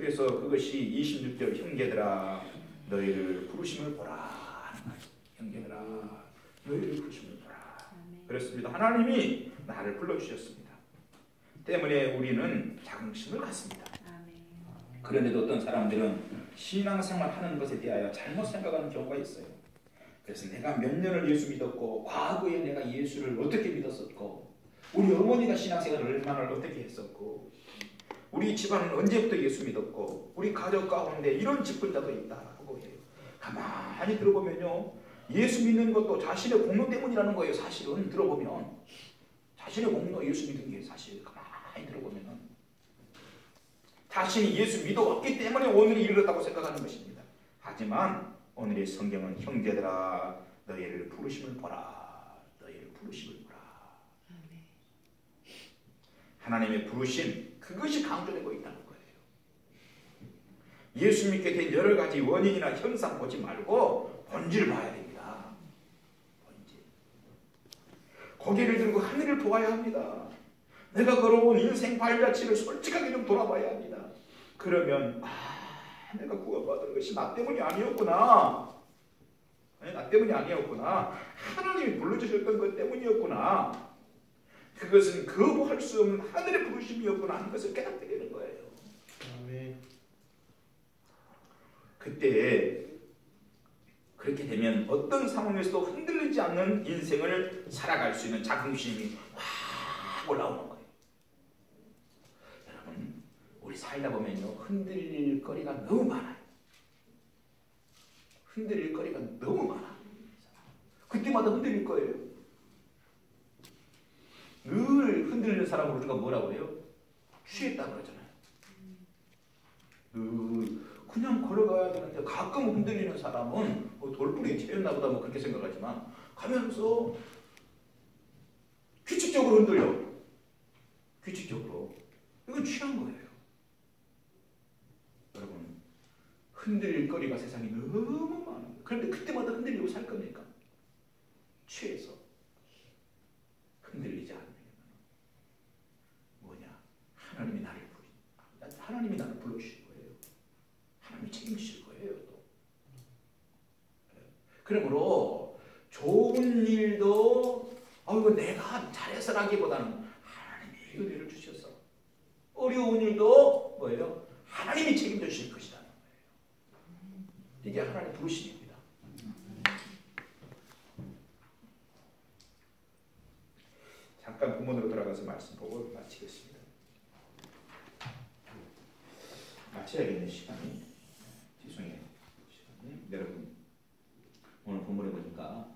그래서 그것이 26절 형제들아 너희를 부르심을 보라. 형제들아 너희를 부르심을 보라. 그렇습니다. 하나님이 나를 불러주셨습니다. 때문에 우리는 자긍심을 갖습니다. 그런데도 어떤 사람들은 신앙생활 하는 것에 대하여 잘못 생각하는 경우가 있어요. 그래서 내가 몇 년을 예수 믿었고 과거에 내가 예수를 어떻게 믿었었고 우리 어머니가 신앙생활을 얼마나 어떻게 했었고 우리 집안은 언제부터 예수 믿었고 우리 가족 가운데 이런 집권자도 있다고 해요. 가만히 들어보면요. 예수 믿는 것도 자신의 공로 때문이라는 거예요. 사실은 들어보면 자신의 공로 예수 믿은 게 사실 가만히 들어보면은 자신이 예수 믿어왔기 때문에 오늘이 이르렀다고 생각하는 것입니다. 하지만 오늘의 성경은 형제들아 너희를 부르심을 보라 너희를 부르심을 보라 하나님의 부르심 그것이 강조되고 있다는 거예요. 예수 믿게 된 여러 가지 원인이나 현상 보지 말고 본질을 봐야 됩니다. 본질. 고개를 들고 하늘을 보아야 합니다. 내가 걸어온 인생 발자취를 솔직하게 좀 돌아봐야 합니다. 그러면 아, 내가 구원받은 것이 나 때문이 아니었구나. 아니, 나 때문이 아니었구나. 하나님이 불러주셨던 것 때문이었구나. 그것은 거부할 수 없는 하늘의 부르심이었구나 하는 것을 깨닫게 되는 거예요. 아멘. 그때 그렇게 되면 어떤 상황에서도 흔들리지 않는 인생을 살아갈 수 있는 자긍심이 확 올라오는 거예요. 여러분, 우리 살다 보면요, 흔들릴 거리가 너무 많아요. 흔들릴 거리가 너무 많아. 그때마다 흔들릴 거예요. 늘 흔들리는 사람을 우리가 뭐라고 그래요? 취했다 그러잖아요. 늘 그냥 걸어가야 되는데 가끔 흔들리는 사람은 뭐 돌부리에 채였나 보다 뭐 그렇게 생각하지만 가면서 규칙적으로 흔들려. 규칙적으로. 이건 취한 거예요. 여러분 흔들릴 거리가 세상에 너무 많아요. 그런데 그때마다 흔들리고 살 겁니까? 취해서 흔들리지 않는 뭐냐? 하나님이 나를 부르 하나님이 나를 불러주실 거예요. 하나님이 책임지실 거예요. 또. 그러므로 좋은 일도 어 이거 내가 잘해서라기보다는 하나님이 은혜를 주셔서 어려운 일도 뭐예요? 하나님이 책임져 주실 것이라는 거예요. 이게 하나님 부르심입니다. 잠깐 본문으로 돌아가서 말씀 보고 마치겠습니다. 마쳐야겠네 시간이. 죄송해요. 시간이. 여러분 오늘 본문에 보니까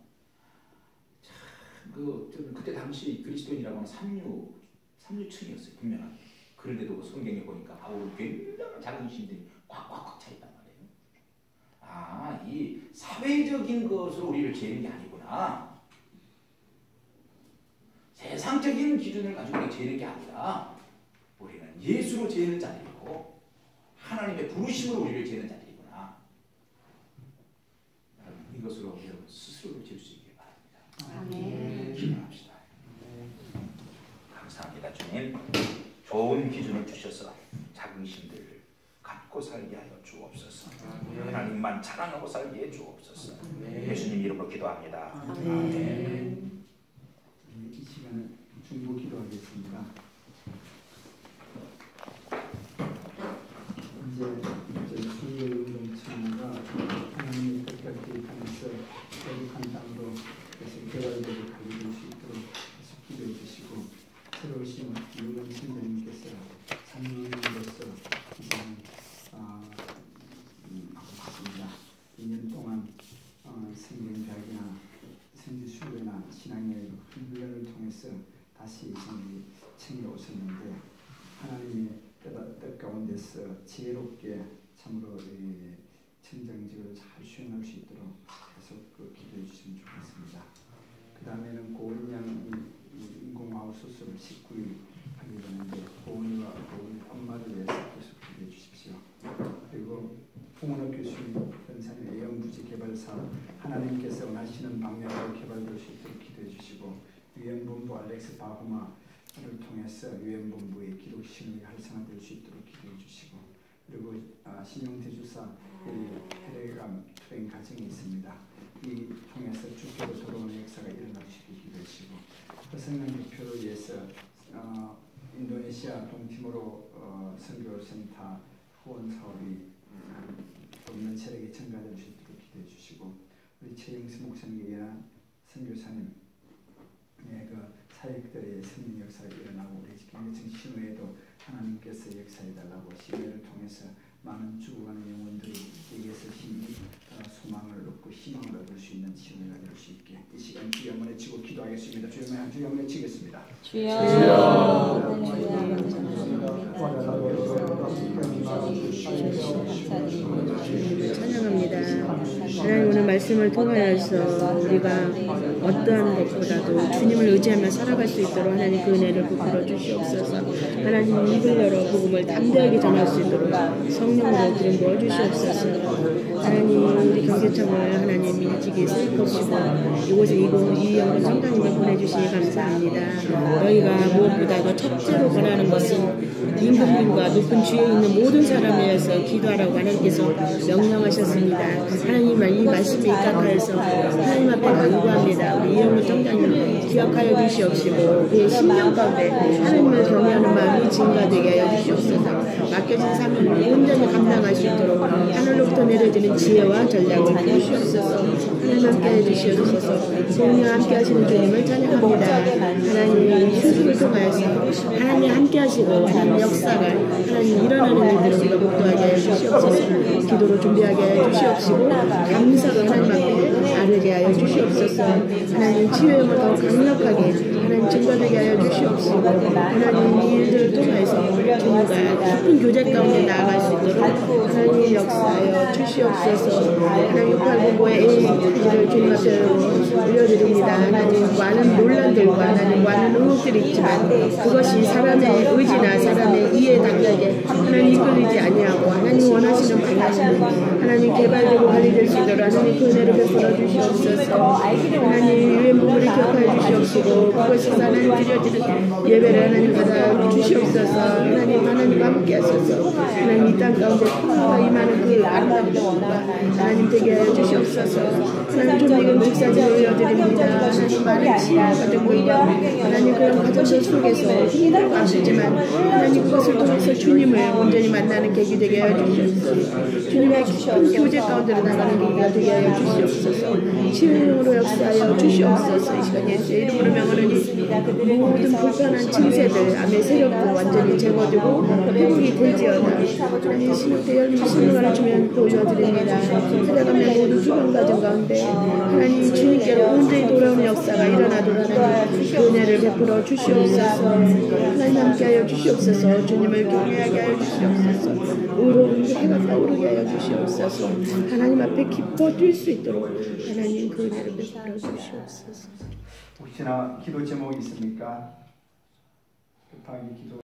참그 그때 당시 그리스도인이라고 하는 삼류 삼류층이었어요 분명하게. 그런데도 성경에 보니까 바울 굉장한 자긍심들이 꽉꽉꽉 차 있단 말이에요. 아, 이 사회적인 것으로 우리를 재는 게 아니구나. 세상적인 기준을 가지고 재는 게 아니라 우리는 예수로 재는 자리고 하나님의 부르심으로 우리를 재는 자리구나. 이것으로 여러분 스스로를 잴수 있길 바랍니다. 아멘. 기도합시다. 감사합니다. 주님. 좋은 기준을 주셔서 자긍심들을 갖고 살게 하여 주옵소서. 하나님만 자랑하고 살게 해 주옵소서. 예수님 이름으로 기도합니다. 아멘. 중보 기도하겠습니다. 이제 저희 수요 운동체가 하나님의 뜻과 계획하면서 거룩한 땅으로 계속 개발되고 갈릴 수 있도록 계속 기도해 주시고 새로우신 유원 선생님께서 산문으로서 이제 어, 바꿨습니다. 2년 동안 어, 생명대학이나 선지수료나 신앙의 훈련을 통해서 다시 성이 챙겨오셨는데 하나님의 뜻 가운데서 지혜롭게 참으로 청정직을 잘 수행할 수 있도록 계속 그 기도해 주시면 좋겠습니다. 그 다음에는 고은양 수술을 19일 하게 되는데 고은이와 고은 엄마를 위해서 계속 기도해 주십시오. 그리고 홍은호 교수님 변산의 애영부지 개발 사업 하나님께서 원하시는 방향으로 개발될 수 있도록 기도해 주시고 유엔본부 알렉스 바흐마 를 통해서 유엔 본부의 기독신이 활성화될 수 있도록 기도해 주시고 그리고 아, 신용대 주사 이 텔레그램 투행 과정이 있습니다. 이 통해서 주께로 돌아오는 역사가 일어나시기 기도하시고 허성현 대표를 위해서 어, 인도네시아 동티모로 어, 선교센터 후원 사업이 음, 없는 체력이 증가될 수 있도록 기도해 주시고 우리 최영수 목사님에 의한 선교사님 네, 그 사역들의 생명 역사가 일어나고 우리 경계청 신후에도 하나님께서 역사해 달라고 시대를 통해서 많은 죽어가는 영혼들이 여기에서 힘이 어, 소망을 얻고 희망을 얻을 수 있는 시대가 될수 있게 이 시간 주여 한번 외치고 기도하겠습니다. 주여 한번 주여 한번 외치겠습니다. 찬양합니다. 말씀을 통하여서 우리가 어떠한 것보다도 주님을 의지하며 살아갈 수 있도록 하나님 그 은혜를 베풀어 주시옵소서. 하나님 입을 열어 복음을 담대하게 전할 수 있도록 성령으로 기름 부어 주시옵소서. 하나님 우리 경제청을 하나님 일찍이 세우시고 이곳에 이곳 이 영혼 성당님을 보내주시니 감사합니다. 너희가 무엇보다 도 첫째로 권하는 것은 임금님과 높은 주에 있는 모든 사람에 의해서 기도하라고 하나님께서 명령하셨습니다. 하나님 이 말씀에 입각하여서 하나님 앞에 간구합니다. 우리 이영훈 청장님 기억하여 주시옵시고 그의 심령 가운데 하나님을 경외하는 마음이 증가되게 하여 주시옵소서. 맡겨진 사명을 온전히 감당할 수 있도록 하늘로부터 내려지는 지혜와 전략을 주시옵소서. 하나님 함께 해주시옵소서. 성령 함께 하시는 주님을 찬양합니다. 하나님 휴식을 통하여서 하나님 함께 하시고 하나님 역사가 하나님 일어나는 일들을 우리가 목도하게 하여 주시옵소서. 기도로 준비하게 하여 주시옵시고 감사로 하나님 앞에 아르게 하여 주시옵소서. 하나님 힘을 더 강력하게 하나님 증거되게 하여 주시옵시고 하나님 이 일들을 통해서 주님과 깊은 교제 가운데 나아갈 수 있도록 하나님 역사하여 주시옵소서. 하나님 689의 A를 주님 앞에 올려드립니다. 하나님 많은 논란 들과 하나님 많은 의혹들이 있지만 그것이 사람의 의지나 사람의 이해 당락에 하나님 이끌리지 아니하고 하나님 원하시는 방향으로 하나님 개발되고 관리될 수 있도록 하나님 그 은혜를 베풀어 주시옵소서. 하나님 유엔 부분을 기억하여 주시옵시고 그것이 하나님 드려지는 예배를 하나님 받아 주시옵소서. 하나님 하나님과 함께 하소서. 하나님 이 땅 가운데 코로나가 임하는 그 아름다운 것과 하나님 되게 하여 주시옵소서. 하나님 존재금 직사진을 올려드립니다. 하나님 많은 치유가 되고 하나님 그런 과정들 속에서 힘들고 아시지만 하나님 그것을 통해서 주님을 온전히 만나는 계기 되게 하여 주시옵소서. 주님의 깊은 교제 가운데로 나가는 계기가 되게 하여 주시옵소서. 치유로 역사하여 주시옵소서. 이 시간 예수의 이름으로 명하노니 모든 불편한 증세들 암의 세력도 완전히 제거되고 회복이 되지어다. 하나님 열린 신령을 주면 보여드립니다. 살아가면 모든 주방 과정 가운데 하나님 주님께로 온전히 돌아오는 역사가 일어나도록 하나님 그 은혜를 베풀어 주시옵소서. 하나님 함께하여 주시옵소서. 주님을 경외하게 하여 주시옵소서. 의로운 해가 떠오르게 하여 주시옵소서. 하나님 앞에 기뻐 뛸 수 있도록 하나님 그 은혜를 베풀어 주시옵소서. 혹시나 기도 제목이 있습니까? 급하게 기도